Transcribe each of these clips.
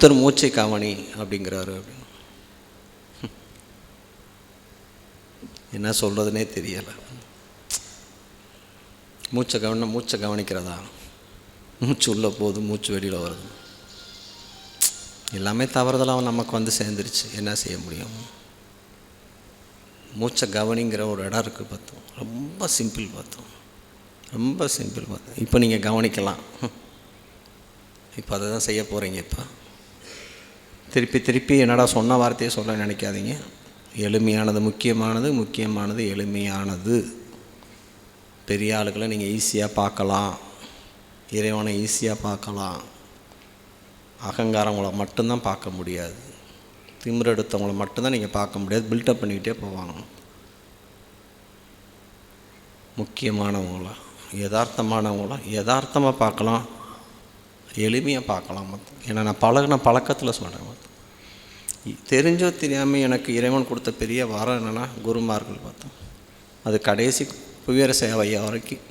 புத்தர் மூச்சை கவனி அப்படிங்கிறாரு அப்படின்னு. என்ன சொல்கிறதுனே தெரியலை. மூச்சை கவன மூச்சை கவனிக்கிறதா? மூச்சு உள்ளே போகுது மூச்சு வெளியில் வருது. எல்லாமே தவறுதலாக நமக்கு வந்து சேர்ந்துருச்சு. என்ன செய்ய முடியும்? மூச்சை கவனிங்கிற ஒரு இடம் இருக்குது பார்த்தோம். ரொம்ப சிம்பிள் பார்த்தோம். ரொம்ப சிம்பிள் பார்த்தோம். இப்போ நீங்கள் கவனிக்கலாம். இப்போ அதை தான் செய்ய போகிறீங்க இப்போ. திருப்பி திருப்பி என்னடா சொன்ன வார்த்தையை சொல்ல நினைக்காதீங்க. எளிமையானது முக்கியமானது முக்கியமானது எளிமையானது. பெரிய ஆளுகளை நீங்கள் ஈஸியாக பார்க்கலாம். இறைவனை ஈஸியாக பார்க்கலாம். அகங்காரங்களை மட்டும்தான் பார்க்க முடியாது. திமிரெடுத்தவங்களை மட்டும்தான் நீங்கள் பார்க்க முடியாது. பில்டப் பண்ணிக்கிட்டே போவாங்க. முக்கியமானவங்கள? யதார்த்தமானவங்கள? யதார்த்தமாக பார்க்கலாம். எளிமையாக பார்க்கலாம் மொத்தம். ஏன்னா நான் பழகின பழக்கத்தில் சொல்கிறேன் மொத்தம். தெரிஞ்சோ தெரியாமல் எனக்கு இறைவன் கொடுத்த பெரிய வரம் என்னென்னா குருமார்கள் பார்த்தோம் அது கடைசி புவியர சேவையா வரைக்கும்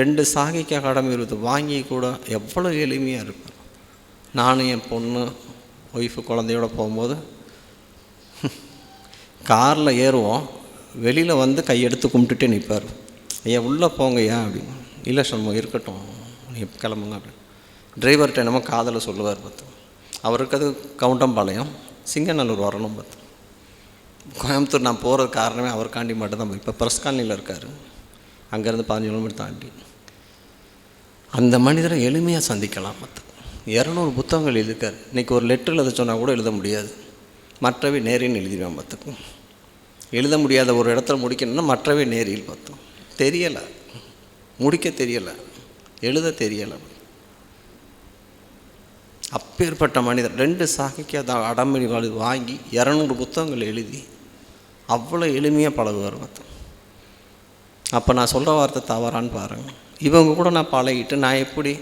ரெண்டு சாகிக்க கடமை இருக்குது வாங்கி கூட எவ்வளோ எளிமையாக இருப்பார். நானும் என் பொண்ணு ஒய்ஃபு குழந்தையோட போகும்போது காரில் ஏறுவோம் வெளியில் வந்து கையெடுத்து கும்பிட்டுட்டே நிற்பார் ஐயா உள்ளே போங்கய்யா அப்படின்னு. இல்லை சொல்லுவோம் இருக்கட்டும். நீ கிளம்புங்க அப்படின்னு. டிரைவர்கிட்ட என்னமோ காதில் சொல்லுவார் பார்த்து. அவருக்கு அது கவுண்டம்பாளையம் சிங்கநல்லூர் வரணும் பார்த்து. கோயம்புத்தூர் நான் போகிறது காரணமே அவருக்காண்டி மட்டும்தான் இப்போ ப்ரெஸ் காலனியில் இருக்கார். அங்கேருந்து பதினஞ்சு கிலோமீட்டர் தாண்டி. அந்த மனிதரை எளிமையாக சந்திக்கலாம் மற்ற இரநூறு புத்தகங்கள் எழுதியிருக்கார் இன்றைக்கி ஒரு லெட்டர் எழுத சொன்னால் கூட எழுத முடியாது. மற்றவை நேரின்னு எழுதிடுவேன் பார்த்துக்கும் எழுத முடியாத ஒரு இடத்துல முடிக்கணும்னா மற்றவை நேரில் பார்த்தோம் தெரியலை. முடிக்க தெரியலை. எழுத தெரியலை. அப்பேற்பட்ட மனிதர் ரெண்டு சாகிக்காத அடமணி வாங்கி இரநூறு புத்தகங்கள் எழுதி அவ்வளோ எளிமையாக பழகுவார் பார்த்தோம் அப்போ நான் சொல்கிற வார்த்தை தவறான்னு பாருங்கள் இவங்க கூட நான் பழகிட்டு நான் எப்படி?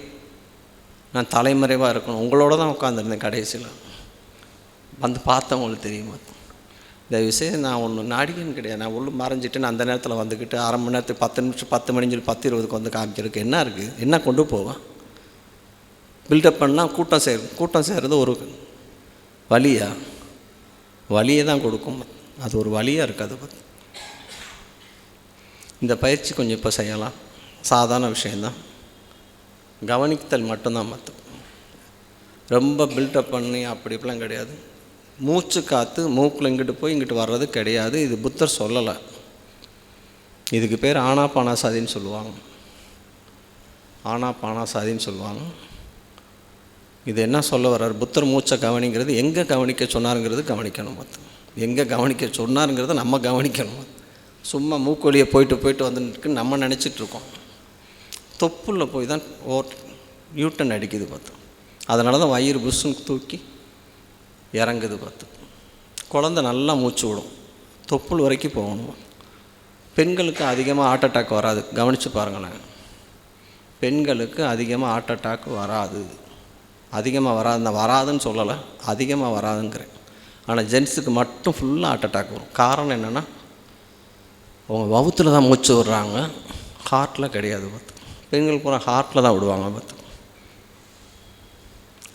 நான் தலைமறைவாக இருக்கணும். உங்களோட தான் உட்காந்துருந்தேன் கடைசியில். வந்து பார்த்தவங்களுக்கு தெரியுமா இந்த விஷயம் நான் ஒன்று நாடிகன் கிடையாது. நான் உள்ள மறைஞ்சிட்டு நான் அந்த நேரத்தில் வந்துக்கிட்டு அரை மணி நேரத்துக்கு பத்து நிமிஷம் பத்து மணி சொல்லி பத்து இருபதுக்கு வந்து காமிக்கிறதுக்கு என்ன இருக்குது என்ன கொண்டு போவேன் பில்டப் பண்ணால் கூட்டம் சேரும். கூட்டம் சேர்றது ஒரு வழியா? வழியை தான் கொடுக்கும். அது ஒரு வழியாக இருக்காது. பார்த்து இந்த பயிற்சி கொஞ்சம் இப்போ செய்யலாம். சாதாரண விஷயந்தான் கவனித்தல் மட்டும்தான் மற்ற ரொம்ப பில்டப் பண்ணி அப்படி இப்படிலாம் கிடையாது. மூச்சு காற்று மூக்கில் இங்கிட்டு போய் இங்கிட்டு வர்றது கிடையாது. இது புத்தர் சொல்லலை. இதுக்கு பேர் ஆனா பானாசாதின்னு சொல்லுவாங்க. ஆனா பானாசாதின்னு சொல்லுவாங்க. இது என்ன சொல்ல வர்றார்? புத்தர் மூச்சை கவனிங்கிறது எங்கே கவனிக்க சொன்னாருங்கிறது கவனிக்கணும் மொத்தம். எங்கே கவனிக்க சொன்னாருங்கிறத நம்ம கவனிக்கணும் சும்மா மூக்கொலியை போயிட்டு போயிட்டு வந்துருக்கு நம்ம நினச்சிட்டு இருக்கோம் தொப்புள்ள போய் தான் ஓர் நியூட்டன் அடிக்குது பார்த்தோம் அதனால தான் வயிறு புஷ்ஷுன்னு தூக்கி இறங்குது பார்த்து குழந்த நல்லா மூச்சு விடும். தொப்புள் வரைக்கும் போகணும் பெண்களுக்கு அதிகமாக ஹார்ட் அட்டாக் வராது. கவனித்து பாருங்களேன். பெண்களுக்கு அதிகமாக ஹார்ட் அட்டாக் வராது. அதிகமாக வராது நான் வராதுன்னு சொல்லலை அதிகமாக வராதுங்கிறேன். ஆனால் ஜென்ஸுக்கு மட்டும் ஃபுல்லாக ஹார்ட் அட்டாக் வரும். காரணம் என்னென்னா அவங்க வவுத்தில் தான் மூச்சு விடுறாங்க. ஹார்ட்டில் கிடையாது பார்த்து. பெண்கள் பூரா ஹார்ட்டில் தான் விடுவாங்க பார்த்து.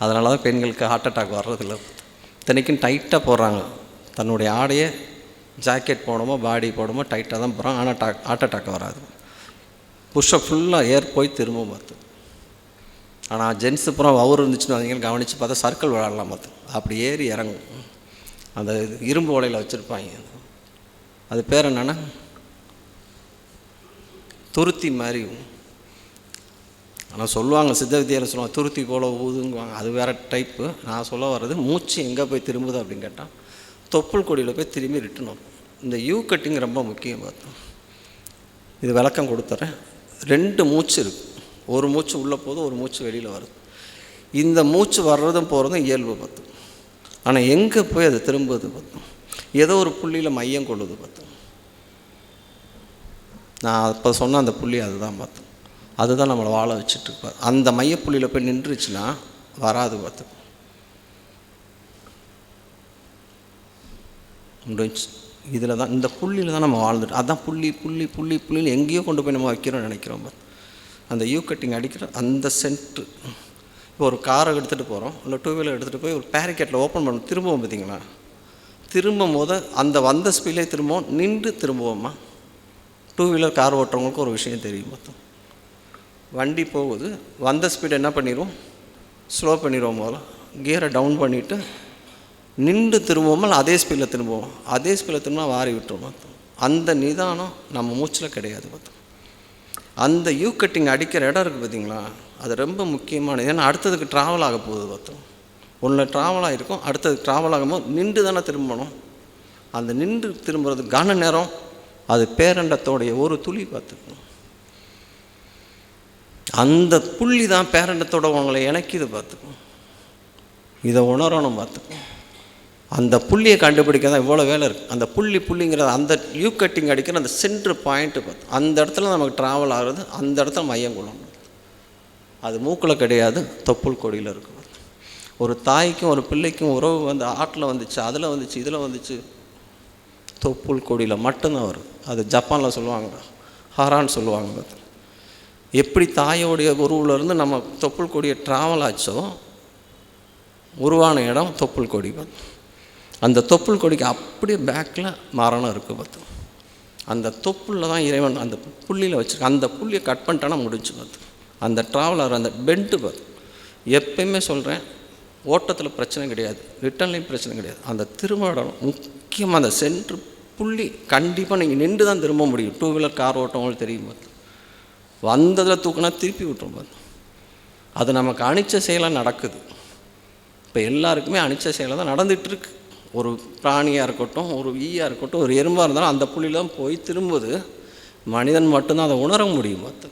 அதனால தான் பெண்களுக்கு ஹார்ட் அட்டாக் வர்றதில்ல இத்தனைக்கும் டைட்டாக போடுறாங்க. தன்னுடைய ஆடையை ஜாக்கெட் போடுமோ பாடி போடுமோ டைட்டாக தான் போகிறாங்க ஆனால் டாக் ஹார்ட் அட்டாக் வராது. புஷ்ஷை ஃபுல்லாக ஏர் போய் திரும்ப பார்த்து. ஆனால் ஜென்ஸு அப்புறம் அவர் இருந்துச்சுன்னு வந்தீங்கன்னு கவனித்து பார்த்தா சர்க்கிள் விளாடலாம் பார்த்து. அப்படி ஏறி இறங்கும். அந்த இரும்பு ஓலையில் வச்சுருப்பாங்க. அது பேர் என்னென்னா துருத்தி மாதிரி. ஆனால் சொல்லுவாங்க சித்த வித்தியாவில் சொல்லுவாங்க துருத்தி போல ஊதுங்குவாங்க. அது வேறு டைப்பு நான் சொல்ல வர்றது மூச்சு எங்கே போய் திரும்புது அப்படின்னு கேட்டால் தொப்புள் கொடியில் போய் திரும்பி ரிட்டன் வரும் இந்த யூ கட்டிங் ரொம்ப முக்கியம் பார்த்தோம் இது விளக்கம் கொடுத்துட்றேன் ரெண்டு மூச்சு இருக்குது ஒரு மூச்சு உள்ளே போதும் ஒரு மூச்சு வெளியில் வருது இந்த மூச்சு வர்றதும் போகிறதும் இயல்பு பார்த்தோம் ஆனால் எங்கே போய் அது திரும்புவது பார்த்தோம் ஏதோ ஒரு புள்ளியில் மையம் கொள்ளுது பார்த்தோம் நான் அப்போ சொன்ன அந்த புள்ளி அதுதான் பார்த்தோம் அதுதான் நம்மளை வாழ வச்சுட்டு இருப்பார். அந்த மையப்புள்ளியில் போய் நின்றுச்சுன்னா வராது பார்த்தோம் முடிஞ்சு இதில் தான் இந்த புள்ளியில் தான் நம்ம வாழ்ந்துட்டு அதான் புள்ளி புள்ளி புள்ளி புள்ளியில் எங்கேயோ கொண்டு போய் நம்ம வைக்கிறோம் நினைக்கிறோம் பார்த்து அந்த யூ கட்டிங் அடிக்கிற அந்த சென்ட்ரு இப்போ ஒரு காரை எடுத்துகிட்டு போகிறோம் இல்லை டூ வீலர் எடுத்துகிட்டு போய் ஒரு பேரிகேட்டில் ஓப்பன் பண்ண திரும்பவும் பார்த்தீங்களா? திரும்பும் போது அந்த வந்த ஸ்பீட்லேயே திரும்பவும். நின்று திரும்புவோமா? டூ வீலர் கார் ஓட்டுறவங்களுக்கு ஒரு விஷயம் தெரியும் மொத்தம். வண்டி போகுது. வந்த ஸ்பீடு என்ன பண்ணிடுவோம்? ஸ்லோ பண்ணிடுவோம் முதல்ல. கியரை டவுன் பண்ணிவிட்டு நின்று திரும்புவோமா. இல்லை அதே ஸ்பீடில் திரும்புவோம். அதே ஸ்பீடில் திரும்ப வாரி விட்டுருவோம் மொத்தம். அந்த நிதானம் நம்ம மூச்சில் கிடையாது மொத்தம். அந்த யூ கட்டிங் அடிக்கிற இடம் இருக்குது பார்த்தீங்களா? அது ரொம்ப முக்கியமானது ஏன்னா அடுத்ததுக்கு ட்ராவல் ஆக போகுது பார்த்தோம். ஒன்று ட்ராவல் ஆகிருக்கும் அடுத்தது ட்ராவல் ஆகும்போது நின்று தானே திரும்பணும். அந்த நின்று திரும்புறது கன நேரம் அது பேரண்டத்தோடைய ஒரு துளி பார்த்துக்கணும். அந்த புள்ளி தான் பேரண்டத்தோட உங்களை இணைக்கிது பார்த்துக்கணும். இதை உணரணும் பார்த்துக்கணும். அந்த புள்ளியை கண்டுபிடிக்க தான் இவ்வளோ வேலை இருக்குது அந்த புள்ளி புள்ளிங்கிறது அந்த யூ கட்டிங் அடிக்கிற அந்த சென்ட்ரு பாயிண்ட்டு பார்த்து அந்த இடத்துல நமக்கு ட்ராவல் ஆகிறது அந்த இடத்துல மையம் கொள்ளணும் அது மூக்கில் கிடையாது தொப்புள் கொடியில் இருக்கும் ஒரு தாய்க்கும் ஒரு பிள்ளைக்கும் உறவு வந்து ஆட்டில் வந்துச்சு அதில் வந்துச்சு இதில் வந்துச்சு தொப்புள் கொடியில் மட்டும்தான் வரும் அது ஜப்பானில் சொல்லுவாங்க ஹாரான்னு சொல்லுவாங்க எப்படி தாயோடைய உருவிலேருந்து நம்ம தொப்புள் கொடியை ட்ராவல் ஆச்சோ உருவான இடம் தொப்புள் கொடி பார்த்து. அந்த தொப்புள் கொடிக்கு அப்படியே பேக்கில் மரணம் இருக்குது பார்த்து. அந்த தொப்புளில் தான் இறைவன் அந்த புள்ளியில் வச்சுருக்கேன். அந்த புள்ளியை கட் பண்ணிட்டேன்னா முடிஞ்சு பார்த்து. அந்த ட்ராவலர் அந்த பெண்ட்டு பார்த்து. எப்பயுமே சொல்கிறேன் ஓட்டத்தில் பிரச்சனை கிடையாது ரிட்டர்ன்லேயும் பிரச்சனை கிடையாது. அந்த திருமணம் முக்கியமாக அந்த சென்ட்ரு புள்ளி கண்டிப்பாக நீங்கள் நின்று தான் திரும்ப முடியும். டூ வீலர் கார் ஓட்டவங்களுக்கு தெரியும் பார்த்து. வந்ததில் தூக்குனா திருப்பி விட்டுரும் பார்த்து. அது நமக்கு அணிச்ச செயலாக நடக்குது. இப்போ எல்லாருக்குமே அணிச்ச செயலாக தான் நடந்துகிட்ருக்கு ஒரு பிராணியாக இருக்கட்டும் ஒரு ஈயாக இருக்கட்டும் ஒரு எறும்பாக இருந்தாலும் அந்த புள்ளிலாம் போய் திரும்புது மனிதன் மட்டும்தான் அதை உணர முடியும். பார்த்து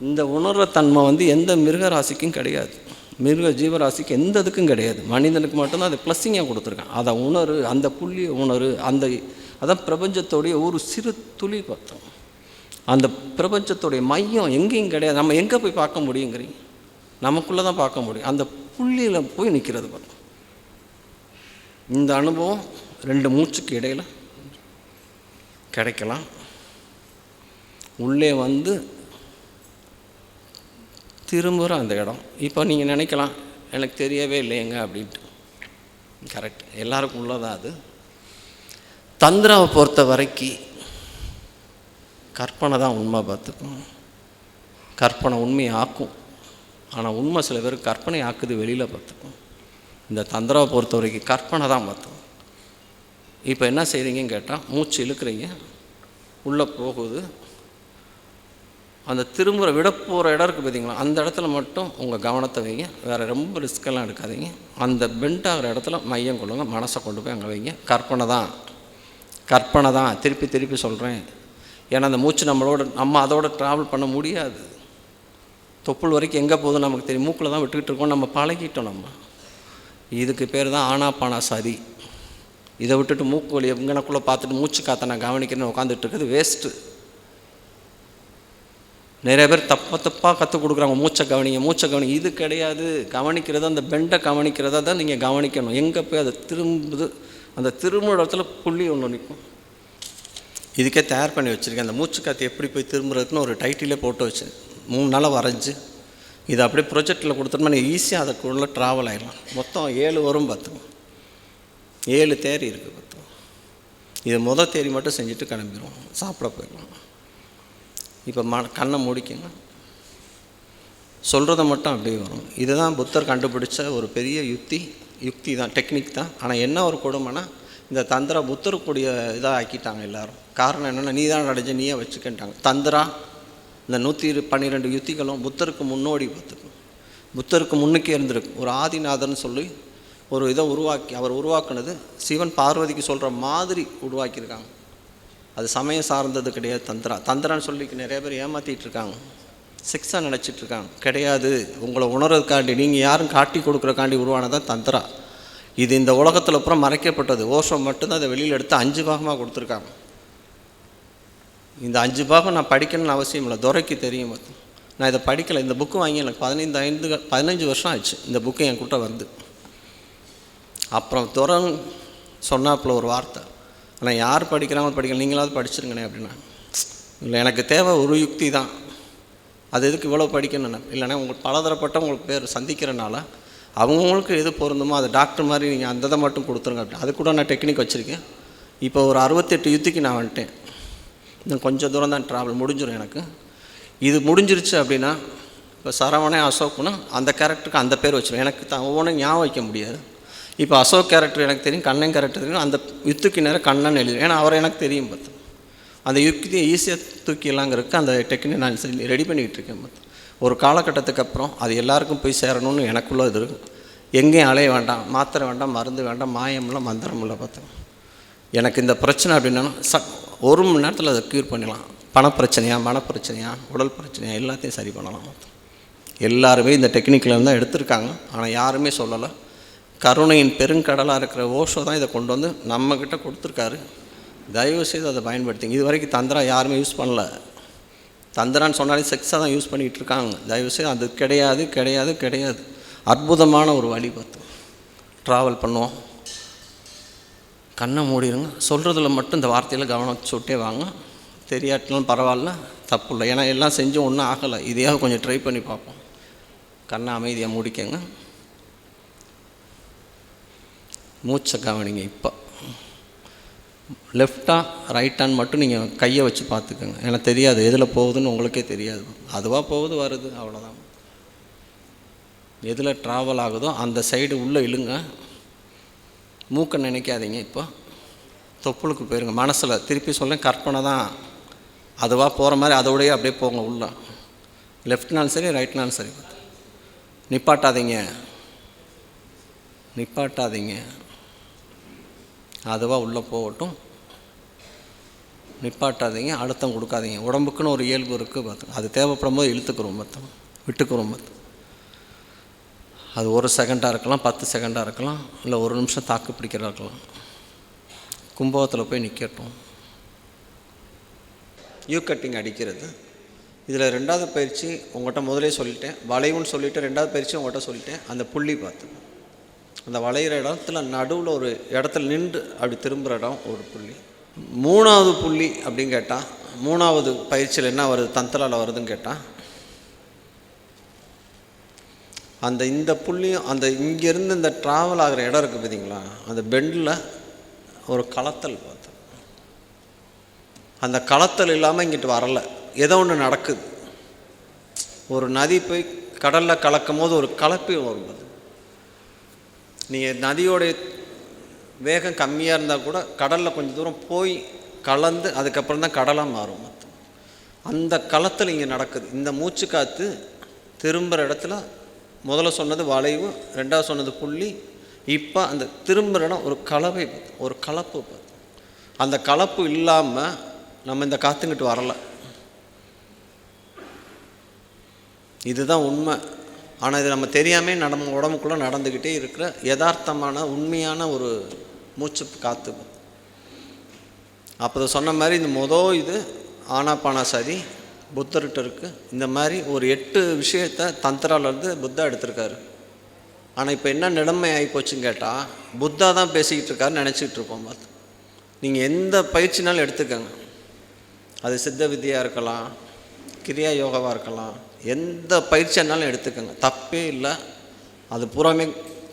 இந்த உணர்ற தன்மை வந்து எந்த மிருக ராசிக்கும் கிடையாது. மிருக ஜீவராசிக்கு எந்த இதுக்கும் கிடையாது. மனிதனுக்கு மட்டும்தான் அது ப்ளஸ்ஸிங்காக கொடுத்துருக்கான் அதை உணரு அந்த புள்ளியை உணரு அந்த அதான் பிரபஞ்சத்தோடைய ஒரு சிறு துளி பார்த்தோம். அந்த பிரபஞ்சத்துடைய மையம் எங்கேயும் கிடையாது. நம்ம எங்கே போய் பார்க்க முடியுங்கிறீங்க? நமக்குள்ளே தான் பார்க்க முடியும். அந்த புள்ளியில் போய் நிற்கிறது பார்த்தோம். இந்த அனுபவம் ரெண்டு மூச்சுக்கு இடையில் கிடைக்கலாம். உள்ளே வந்து திரும்புகிற அந்த இடம். இப்போ நீங்கள் நினைக்கலாம் எனக்கு தெரியவே இல்லையங்க அப்படின்ட்டு. கரெக்ட் எல்லாருக்கும் உள்ளதான் அது. தந்திராவை பொறுத்த வரைக்கும் கற்பனை தான் உண்மை பார்த்துக்கும் கற்பனை உண்மையை ஆக்கும். ஆனால் உண்மை சில பேர் கற்பனை ஆக்குது வெளியில் பார்த்துக்கும் இந்த தந்திராவை பொறுத்த வரைக்கும் கற்பனை தான் பார்த்துக்கும் இப்போ என்ன செய்கிறீங்கன்னு கேட்டால் மூச்சு இழுக்கிறீங்க உள்ளே போகுது. அந்த திரும்புகிற விட போகிற இடம் இருக்குது பார்த்தீங்களா? அந்த இடத்துல மட்டும் உங்கள் கவனத்தை வைங்க. வேறு ரொம்ப ரிஸ்க்கெல்லாம் எடுக்காதீங்க. அந்த பெண்ட் ஆகிற இடத்துல மையம் கொள்ளுங்க. மனசை கொண்டு போய் அங்கே வைங்க. கற்பனை தான். கற்பனை தான். திருப்பி திருப்பி சொல்கிறேன் ஏன்னா அந்த மூச்சு நம்மளோட நம்ம அதோட ட்ராவல் பண்ண முடியாது. தொப்புள் வரைக்கும் எங்கே போகுதுன்னு நமக்கு தெரியும். மூக்கில் தான் விட்டுக்கிட்டு இருக்கோம் நம்ம பழகிட்டோம் நம்ம. இதுக்கு பேர் தான் ஆனாப்பானா சதி இதை விட்டுட்டு மூக்கு வழி எங்கனக்குள்ளே பார்த்துட்டு மூச்சு காற்றை நான் கவனிக்கிறேன்னு உட்காந்துட்டு இருக்குது வேஸ்ட்டு நிறைய பேர் தப்ப தப்பாக கற்றுக் கொடுக்குறாங்க. மூச்சை கவனிங்க மூச்சை கவனிங்க. இது கிடையாது. கவனிக்கிறது அந்த பெண்டை கவனிக்கிறதா தான் நீங்கள் கவனிக்கணும். எங்கே போய் அதை திரும்புது அந்த திரும்ப இடத்துல புள்ளி ஒன்று நிற்கும் இதுக்கே தயார் பண்ணி வச்சுருக்கேன். அந்த மூச்சு காற்று எப்படி போய் திரும்புறதுன்னு ஒரு டைட்டிலே போட்டு வச்சு மூணு நாளாக வரைஞ்சி. இதை அப்படியே ப்ரொஜெக்டில் கொடுத்தோம்னா நீங்கள் ஈஸியாக அதுக்குள்ளே ட்ராவல் ஆகிடலாம் மொத்தம் ஏழு வரும் பார்த்துக்கோ ஏழு தேரி இருக்குது பார்த்துக்கோங்க இது மொதல் தேரி மட்டும் செஞ்சுட்டு கிளம்பிடுவோம். சாப்பிட போயிடலாம். இப்போ ம கண்ணை முடிக்குங்க. சொல்கிறத மட்டும் அப்படியே வரும். இதுதான் புத்தர் கண்டுபிடிச்ச ஒரு பெரிய யுக்தி. யுக்தி தான் டெக்னிக் தான். ஆனால் என்ன ஒரு கொடுமைனா இந்த தந்திரா புத்தருக்கூடிய இதாக ஆக்கிட்டாங்க எல்லோரும். காரணம் என்னென்னா நீ தான் அடைஞ்ச நீயே வச்சுக்கிட்டாங்க. தந்திரா இந்த நூற்றி இரு பன்னிரெண்டு யுத்திகளும் புத்தருக்கு முன்னோடி பார்த்துக்கும் புத்தருக்கு முன்னுக்கே இருந்திருக்கு. ஒரு ஆதிநாதர்னு சொல்லி ஒரு இதை உருவாக்கி அவர் உருவாக்குனது சிவன் பார்வதிக்கு சொல்கிற மாதிரி உருவாக்கியிருக்காங்க. அது சமயம் சார்ந்தது கிடையாது தந்திரா. தந்திரான்னு சொல்லி நிறைய பேர் ஏமாற்றிட்டு இருக்காங்க. சிக்ஸாக நினச்சிட்டுருக்காங்க கிடையாது. உங்களை உணர்றதுக்காண்டி நீங்கள் யாரும் காட்டி கொடுக்குறக்காண்டி உருவானதான் தந்திரா. இது இந்த உலகத்தில் அப்புறம் மறைக்கப்பட்டது. ஓஷம் மட்டும்தான் அதை வெளியில் எடுத்து அஞ்சு பாகமாக கொடுத்துருக்காங்க. இந்த அஞ்சு பாகம் நான் படிக்கணும்னு அவசியம் இல்லை. துரைக்கு தெரியும் நான் இதை படிக்கலை. இந்த புக்கு வாங்கி எனக்கு பதினைந்து ஐந்து பதினஞ்சு வருஷம் ஆச்சு. இந்த புக்கு என் கிட்ட வந்து அப்புறம் துரன் சொன்னாப்புல ஒரு வார்த்தை. ஆனால் யார் படிக்கிறாங்க படிக்கல நீங்களாவது படிச்சிருங்கண்ணே அப்படின்னா. இல்லை எனக்கு தேவை ஒரு யுக்தி தான். அது எதுக்கு இவ்வளோ படிக்கணும்னு? இல்லைன்னா உங்களுக்கு பலதரப்பட்ட உங்களுக்கு பேர் சந்திக்கிறனால அவங்கவுங்களுக்கு எது பொருந்துமோ அது டாக்டர் மாதிரி நீங்கள் அந்த இதை மட்டும் கொடுத்துருங்க அப்படி அது கூட நான் டெக்னிக் வச்சுருக்கேன். இப்போ ஒரு அறுபத்தெட்டு யுத்திக்கு நான் வந்துட்டேன். இன்னும் கொஞ்சம் தூரம் தான் ட்ராவல் முடிஞ்சிடும் எனக்கு. இது முடிஞ்சிருச்சு அப்படின்னா இப்போ சரவணே அசோக்னா அந்த கேரக்டருக்கு அந்த பேர் வச்சிடும் எனக்கு தான் ஒவ்வொன்றும் ஞாபகம் வைக்க முடியாது. இப்போ அசோக் கேரக்டர் எனக்கு தெரியும் கண்ணன் கேரக்டர் தெரியும் அந்த யுத்துக்கு நேரம் கண்ணன் எழுதி ஏன்னா அவரை எனக்கு தெரியும் பார்த்து. அந்த யுக்தியை ஈஸியாக தூக்கிடலாங்கிறதுக்கு அந்த டெக்னிக் நான் ரெடி பண்ணிக்கிட்டு இருக்கேன் பார்த்து. ஒரு காலகட்டத்துக்கு அப்புறம் அது எல்லாருக்கும் போய் சேரணும்னு எனக்குள்ளே இது இருக்குது எங்கேயும் அலைய வேண்டாம் மாத்திரை வேண்டாம் மருந்து வேண்டாம் மாயமில்லை மந்திரம் இல்லை பார்த்தேன் எனக்கு இந்த பிரச்சனை அப்படின்னா சட் ஒரு மணி நேரத்தில் அதை க்யூர் பண்ணிடலாம். பணப்பிரச்சனையா மனப்பிரச்சனையா உடல் பிரச்சனையா எல்லாத்தையும் சரி பண்ணலாம். எல்லாருமே இந்த டெக்னிக்கில் தான் எடுத்திருக்காங்க. ஆனால் யாருமே சொல்லலை. கருணையின் பெருங்கடலாக இருக்கிற ஓஷோ தான் இதை கொண்டு வந்து நம்மக்கிட்ட கொடுத்துருக்காரு. தயவு செய்து அதை பயன்படுத்திங்க. இது வரைக்கும் தந்திரா யாருமே யூஸ் பண்ணல. தந்திரான்னு சொன்னாலே செக்ஸாக தான் யூஸ் பண்ணிகிட்டு இருக்காங்க. தயவுசெய்து அது கிடையாது கிடையாது கிடையாது. அற்புதமான ஒரு வழி பார்த்து ட்ராவல் பண்ணுவோம். கண்ணை மூடிடுங்க சொல்கிறதுல மட்டும் இந்த வார்த்தையில் கவனம் சுட்டே வாங்க. தெரியாட்டினாலும் பரவாயில்ல தப்பு இல்லை ஏன்னா எல்லாம் செஞ்சும் ஒன்றும் ஆகலை. இதையாக கொஞ்சம் ட்ரை பண்ணி பார்ப்போம். கண்ணை அமைதியாக மூடிக்கங்க. மூச்சை கவனிங்க இப்போ. லெஃப்டா ரைட்டான்னு மட்டும் நீங்கள் கையை வச்சு பார்த்துக்கோங்க. ஏன்னா தெரியாது எதில் போகுதுன்னு உங்களுக்கே தெரியாது. அதுவாக போகுது வருது அவ்வளோதான் எதில் ட்ராவல் ஆகுதோ அந்த சைடு உள்ளே இழுங்க. மூக்கை நினைக்காதீங்க இப்போ. தொப்புளுக்கு போயிருங்க. மனசில் திருப்பி சொல்ல கற்பனை தான். அதுவாக போகிற மாதிரி அதோடய அப்படியே போங்க உள்ள. லெஃப்ட்னாலும் சரி ரைட்னாலும் சரி. நிப்பாட்டாதீங்க. நிப்பாட்டாதீங்க. அதுவாக உள்ளே போகட்டும். நிப்பாட்டாதீங்க. அழுத்தம் கொடுக்காதீங்க. உடம்புக்குன்னு ஒரு இயல்பு இருக்குது பார்த்து அது தேவைப்படும் போது இழுத்துக்கிறோம் பார்த்தோம் விட்டுக்கிறோம் பார்த்து அது ஒரு செகண்டாக இருக்கலாம் பத்து செகண்டாக இருக்கலாம் இல்லை ஒரு நிமிஷம் தாக்கு பிடிக்கிறதா இருக்கலாம். கும்பகத்தில் போய் நிற்கட்டும் யூ கட்டிங் அடிக்கிறது. இதில் ரெண்டாவது பயிற்சி உங்கள்கிட்ட முதலே சொல்லிட்டேன். வளைவுன்னு சொல்லிவிட்டு ரெண்டாவது பயிற்சி உங்கள்கிட்ட சொல்லிட்டேன். அந்த புள்ளி பார்த்து. அந்த வளையிற இடத்துல நடுவில் ஒரு இடத்துல நின்று அப்படி திரும்புகிற இடம் ஒரு புள்ளி. மூணாவது புள்ளி அப்படின்னு கேட்டால் மூணாவது பயிற்சியில் என்ன வருது? தந்தலால் வருதுன்னு கேட்டால் அந்த இந்த புள்ளியும் அந்த இங்கேருந்து இந்த ட்ராவல் ஆகிற இடம் இருக்குது பார்த்தீங்களா அந்த பெண்டில் ஒரு களத்தல் பார்த்து அந்த களத்தல் இல்லாமல் இங்கிட்டு வரலை. ஏதோ ஒன்று நடக்குது. ஒரு நதி போய் கடலில் கலக்கும் போது ஒரு கலப்பி வரும் நீங்கள் நதியோடைய வேகம் கம்மியாக இருந்தால் கூட கடலில் கொஞ்சம் தூரம் போய் கலந்து அதுக்கப்புறம் தான் கடலாக மாறும். மொத்தம் அந்த களத்தில் இங்கே நடக்குது. இந்த மூச்சு காற்று திரும்புகிற இடத்துல முதல்ல சொன்னது வளைவு ரெண்டாவது சொன்னது புள்ளி. இப்போ அந்த திரும்புகிற ஒரு கலவை ஒரு கலப்பு. அந்த கலப்பு இல்லாமல் நம்ம இந்த காத்துங்கிட்டு வரலை. இதுதான் உண்மை. ஆனால் இது நம்ம தெரியாமே நம்ம உடம்புக்குள்ளே நடந்துக்கிட்டே இருக்கிற யதார்த்தமான உண்மையான ஒரு மூச்சு காற்று அப்போ சொன்ன மாதிரி இந்த மொதல் இது ஆனாப்பானா சரி புத்தர்கிட்ட இருக்குது இந்த மாதிரி ஒரு எட்டு விஷயத்தை தந்திராலேருந்து புத்தா எடுத்திருக்காரு. ஆனால் இப்போ என்ன நிலைமை ஆகிப்போச்சுன்னு கேட்டால் புத்தா தான் பேசிக்கிட்டு இருக்காருன்னு நினச்சிக்கிட்டு இருப்போம் பார்த்து. நீங்கள் எந்த பயிற்சினாலும் எடுத்துக்கோங்க. அது சித்த வித்தியாக இருக்கலாம் கிரியா யோகாவாக இருக்கலாம் எந்த பயிற்சியானாலும் எடுத்துக்கோங்க. தப்பே இல்லை. அது பூராமே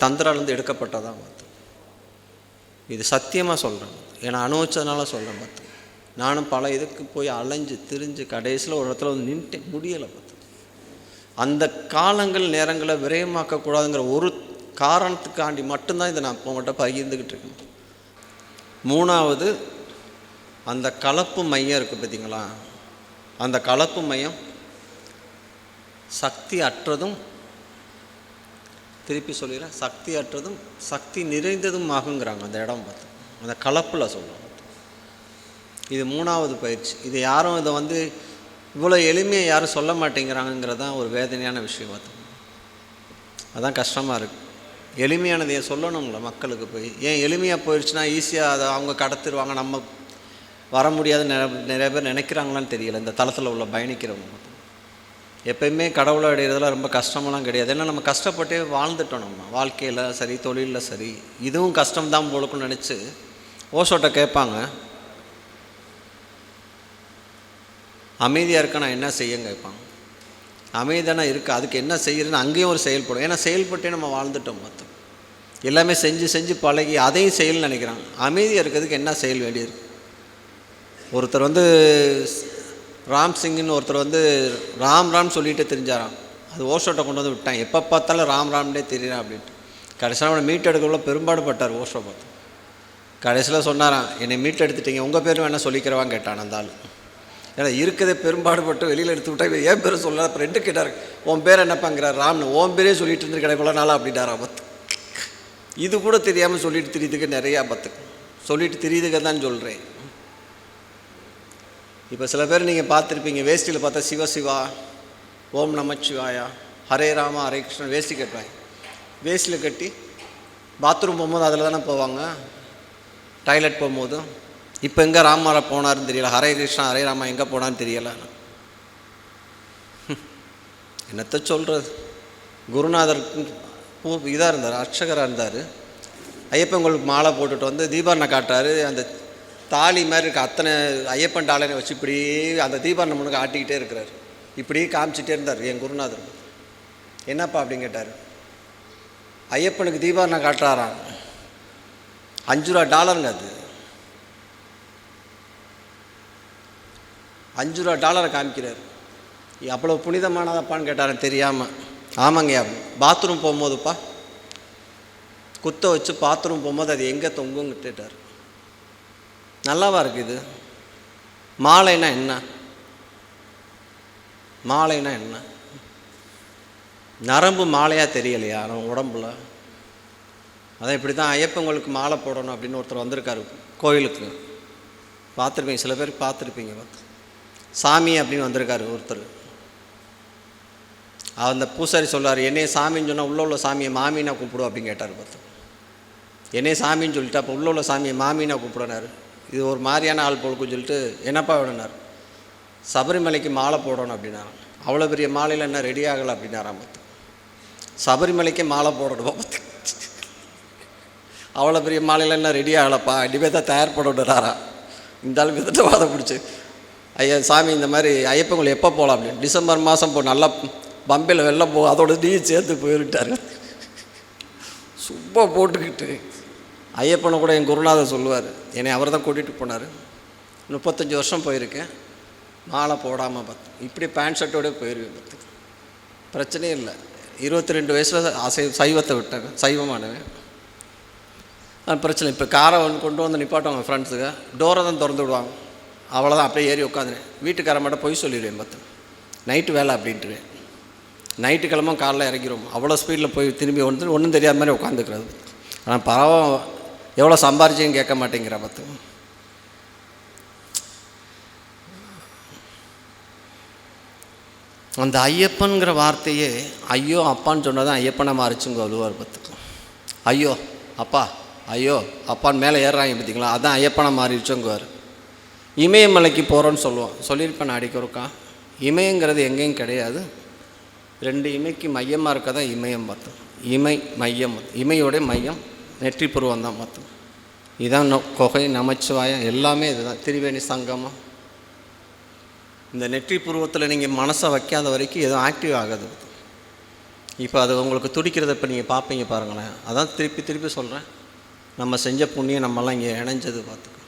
தந்திராலேருந்து எடுக்கப்பட்டதான் பார்த்து. இது சத்தியமாக சொல்கிறேன் ஏன்னா அனுபவிச்சதுனால சொல்கிறேன் பார்த்து. நானும் பல இதுக்கு போய் அலைஞ்சு திரிஞ்சு கடைசியில் ஒரு இடத்துல வந்து நின்றுட்டு முடியலை பார்த்து. அந்த காலங்கள் நேரங்களை விரயமாக்கக்கூடாதுங்கிற ஒரு காரணத்துக்காண்டி மட்டும்தான் இதை நான் இப்போ உங்கள்கிட்ட பகிர்ந்துக்கிட்டு இருக்கேன். மூணாவது அந்த கலப்பு மையம் இருக்குது பார்த்தீங்களா? அந்த கலப்பு மையம் சக்தி அற்றதும் திருப்பி சொல்லிடுறேன் சக்தி அற்றதும் சக்தி நிறைந்ததும் ஆகுங்கிறாங்க அந்த இடம் பார்த்து. அந்த கலப்பில் சொல்லுவோம் இது மூணாவது பயிற்சி. இது யாரும் இதை வந்து இவ்வளோ எளிமையாக யாரும் சொல்ல மாட்டேங்கிறாங்கங்கிறது தான் ஒரு வேதனையான விஷயம் பார்த்து அதான் கஷ்டமாக இருக்குது எளிமையானது ஏன் சொல்லணுங்கள மக்களுக்கு போய்? ஏன் எளிமையாக போயிடுச்சுன்னா ஈஸியாக அதை அவங்க கடத்திடுவாங்க. நம்ம வர முடியாத நிறைய நிறைய பேர் நினைக்கிறாங்களான்னு தெரியல. இந்த தளத்தில் உள்ள பயணிக்கிறவங்க எப்பயுமே கடவுளை அடையிறதுலாம் ரொம்ப கஷ்டமெல்லாம் கிடையாது. ஏன்னா நம்ம கஷ்டப்பட்டே வாழ்ந்துட்டோம் நம்ம. வாழ்க்கையில் சரி தொழிலில் சரி இதுவும் கஷ்டம்தான் போலுக்குன்னு நினச்சி ஓசோட்டை கேட்பாங்க. அமைதியாக இருக்க நான் என்ன செய்யுங்க கேட்பான் அமைதியான இருக்குது அதுக்கு என்ன செய்யறதுன்னு அங்கேயும் ஒரு செயல்படும். ஏன்னா செயல்பட்டே நம்ம வாழ்ந்துட்டோம் மொத்தம். எல்லாமே செஞ்சு செஞ்சு பழகி அதையும் செயல்னு நினைக்கிறாங்க. அமைதியாக இருக்கிறதுக்கு என்ன செயல் வேண்டியிருக்கு? ஒருத்தர் வந்து ராம் சிங்னு ஒருத்தர் வந்து ராம் ராம் சொல்லிட்டு தெரிஞ்சாராம். அது ஓஷோட்டை கொண்டு வந்து விட்டான். எப்போ பார்த்தாலும் ராம் ராம்னே தெரியுறான் அப்படின்ட்டு. கடைசியில் அவனை மீட் எடுக்கக்குள்ள பெரும்பாடு பட்டார் ஓஷோ பார்த்து. கடைசியில் சொன்னாராம் என்னை மீட் எடுத்துட்டீங்க உங்கள் பேர் வேணால் சொல்லிக்கிறவான்னு கேட்டான் அந்த ஆள். ஏன்னா இருக்கதே பெரும்பாடுபட்டு வெளியில் எடுத்து விட்டா இவன் ஏன் பேர் சொல்லல அப்புறம் ரெண்டு கேட்டார். உன் பேர் என்னப்பாங்கிறார் ராம்னு. உன் பேரே சொல்லிட்டு இருந்து கிடைக்கல நாளாக அப்படின்ட்டார் ஆபத்து. இது கூட தெரியாமல் சொல்லிட்டு தெரியுதுக்கு நிறைய ஆபத்து. சொல்லிட்டு தெரியுதுக்க தான் சொல்கிறேன் இப்போ சில பேர் நீங்கள் பார்த்துருப்பீங்க வேஷ்டியில் பார்த்தா சிவ சிவா ஓம் நமச்சிவாயா ஹரே ராமா ஹரே கிருஷ்ணன் வேஷ்டி கட்டுவாங்க. வேஷ்டியில் கட்டி பாத்ரூம் போகும்போது அதில் தானே போவாங்க? டாய்லெட் போகும்போதும் இப்போ எங்கே ராமாரா போனாருன்னு தெரியல. ஹரே கிருஷ்ணா ஹரே ராமா எங்கே போனான்னு தெரியல. என்னத்த சொல்கிறது குருநாதர் பூ இதாக இருந்தார் அர்ச்சகராக இருந்தார். ஐயப்பன் உங்களுக்கு மாலை போட்டுட்டு வந்து தீபாரணை காட்டுறாரு. அந்த தாலி மாதிரி இருக்க. அத்தனை ஐயப்பன் டாலனை வச்சு இப்படி அந்த தீபாரணை முன்னுக்கு ஆட்டிக்கிட்டே இருக்கிறார். இப்படி காமிச்சிட்டே இருந்தார் என் குருநாதர். என்னப்பா அப்படின்னு கேட்டார். ஐயப்பனுக்கு தீபாரணை காட்டுறாராம். அஞ்சு ரூபா டாலருங்க அது. அஞ்சு ரூபா டாலரை காமிக்கிறார். அவ்வளோ புனிதமானதப்பான்னு கேட்டாரன் தெரியாமல் ஆமாங்கய்யா பாத்ரூம் போகும்போதுப்பா. குத்த வச்சு பாத்ரூம் போகும்போது அது எங்கே தொங்கும் கிட்டார் நல்லாவா இருக்குது இது? மாலைனா என்ன? மாலைனா என்ன? நரம்பு மாலையாக தெரியலையா? நம்ம உடம்புல. அதான் இப்படி தான் ஐயப்பங்களுக்கு மாலை போடணும் அப்படின்னு ஒருத்தர் வந்திருக்காரு கோயிலுக்கு. பார்த்துருப்பீங்க சில பேர் பார்த்துருப்பீங்க பார்த்து. சாமி அப்படின்னு வந்திருக்காரு ஒருத்தர். அந்த பூசாரி சொல்கிறார் என்னைய சாமின்னு சொன்னால் உள்ள உள்ள சாமியை மாமினா கூப்பிடும் அப்படின்னு கேட்டார் பார்த்து என்னையே சாமின்னு சொல்லிட்டு அப்போ உள்ள உள்ள சாமியை மாமினா கூப்பிடனார். இது ஒரு மாதிரியான ஆள் பொழுக்குன்னு சொல்லிட்டு என்னப்பா வேணுனார் சபரிமலைக்கு மாலை போடணும் அப்படின்னா அவ்வளோ பெரிய மாலையில் என்ன ரெடி ஆகலை அப்படின்னாராம் பார்த்து சபரிமலைக்கு மாலை போடணும் பார்த்து அவ்வளோ பெரிய மாலையில் என்ன ரெடி ஆகலப்பா இனிமேல் தான் தயார் பண்ணணுறாரா இந்த ஆள் வாதம் பிடிச்சி ஐயா சாமி இந்த மாதிரி ஐயப்பங்கள் எப்போ போகலாம் அப்படின்னு டிசம்பர் மாதம் போ நல்லா பம்பையில் வெளில போ அதோட நீ சேர்த்து போயிருட்டார். சும்மா போட்டுக்கிட்டு. ஐயப்பனை கூட என் குருநாதர் சொல்லுவார். என்னை அவர் தான் கூட்டிகிட்டு போனார். முப்பத்தஞ்சு வருஷம் போயிருக்கேன். மாலை போடாமல் பார்த்து. இப்படி பேண்ட் ஷர்ட்டோட போயிருவேன் பார்த்து. பிரச்சனையே இல்லை. இருபத்தி ரெண்டு வயசில் அசை சைவத்தை விட்டாங்க சைவமானவன். அது பிரச்சனை. இப்போ காரை வந்து கொண்டு வந்து நிப்பாட்டுவாங்க ஃப்ரெண்ட்ஸுக்கு டோரை தான் திறந்து விடுவாங்க. அவ்வளோதான் அப்படியே ஏறி உட்காந்துருவேன் வீட்டுக்கார மட்டும் போய் சொல்லிடுவேன் பார்த்து நைட்டு வேலை அப்படின்ட்டுருவேன் நைட்டு கிழமை காலைல இறங்கிடுவோம் அவ்வளோ ஸ்பீடில் போய் திரும்பி வந்து ஒன்றும் தெரியாத மாதிரி உட்காந்துக்கிறது. ஆனால் பரவ எவ்வளோ சம்பாரிச்சியும் கேட்க மாட்டேங்கிற பார்த்து அந்த ஐயப்பன்கிற வார்த்தையே ஐயோ அப்பான்னு சொன்னால் தான் ஐயப்பனை மாறிச்சுங்க வலுவார் பார்த்துக்கும் ஐயோ அப்பா ஐயோ அப்பான்னு மேலே ஏறுறாங்க பார்த்தீங்களா அதான் ஐயப்பனை மாறிடுச்சோங்குவார். இமயமலைக்கு போகிறோன்னு சொல்லுவோம். சொல்லியிருப்பேன் நான் அடிக்கிறோக்கா இமயங்கிறது எங்கேயும் கிடையாது. ரெண்டு இமைக்கு மையமாக இருக்க தான் இமயம் மொத்தம். இமை மையம் இமையோடைய மையம் நெற்றி புருவம் தான் மொத்தம். இதான் நொ- கொகை நமச்சிவாயம் எல்லாமே இதுதான். திரிவேணி சங்கமம். இந்த நெற்றி புருவத்தில் நீங்கள் மனசை வைக்காத வரைக்கும் எதுவும் ஆக்டிவ் ஆகாது. இப்போ அது உங்களுக்கு துடிக்கிறத இப்போ நீங்கள் பார்ப்பீங்க பாருங்களேன். அதான் திருப்பி திருப்பி சொல்கிறேன் நம்ம செஞ்ச புண்ணியம் நம்மலாம் இங்கே இணைஞ்சது பார்த்துக்கோ.